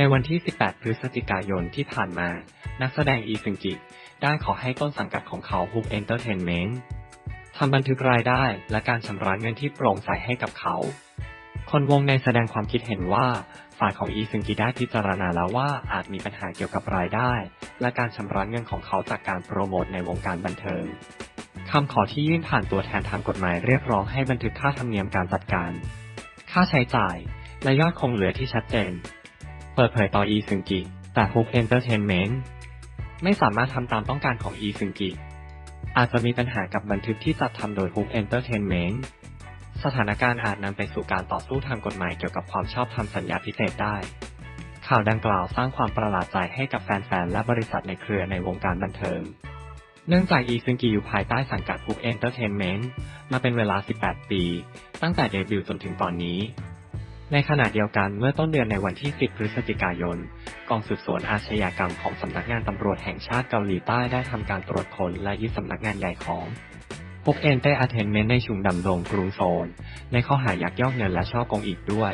ในวันที่ 18 พฤศจิกายนที่ผ่านมา นักแสดงอีซึงกิได้ขอให้ต้นสังกัดของเขาฮุกเอนเตอร์เทนเมนต์ทำบันทึกรายได้และการชำระเงินที่โปร่งใสให้กับเขา คนวงในแสดงความคิดเห็นว่าฝ่ายของอีซึงกิได้พิจารณาแล้วว่าอาจมีปัญหาเกี่ยวกับรายได้ และการชำระเงินของเขาจากการโปรโมทในวงการบันเทิงคำขอที่ยื่นผ่านตัวแทนทางกฎหมายเรียกร้องให้บันทึกค่าธรรมเนียมการจัดการ ค่าใช้จ่าย และยอดคงเหลือที่ชัดเจน เปิดเผยต่ออีซึงกิแต่ฮุกเอนเตอร์เทนเมนต์ไม่สามารถทำตามต้องการของอีซึงกิอาจจะมีปัญหากับบันทึกที่จัดทำโดยฮุกเอนเตอร์เทนเมนต์สถานการณ์อาจนำไปสู่การต่อสู้ทางกฎหมายเกี่ยวกับความชอบธรรมสัญญาพิเศษได้ ข่าวดังกล่าวสร้างความประหลาดใจให้กับแฟนๆ และบริษัทในเครือในวงการบันเทิง เนื่องจากอีซึงกิอยู่ภายใต้สังกัดฮุกเอนเตอร์เทนเมนต์มาเป็นเวลา 18 ปี ตั้งแต่เดบิวต์จนถึงตอนนี้ ในขณะเดียวกันเมื่อต้นเดือนในวันที่ 10 พฤศจิกายน กองสืบสวนอาชญากรรมของสำนักงานตำรวจแห่งชาติเกาหลีใต้ได้ทำการตรวจค้นและยึดสำนักงานใหญ่ของพบเอ็นเตอร์เทนเมนต์ในชุมดำดงกรุงโซลในข้อหายักยอกเงินและช่อโกงอีกด้วย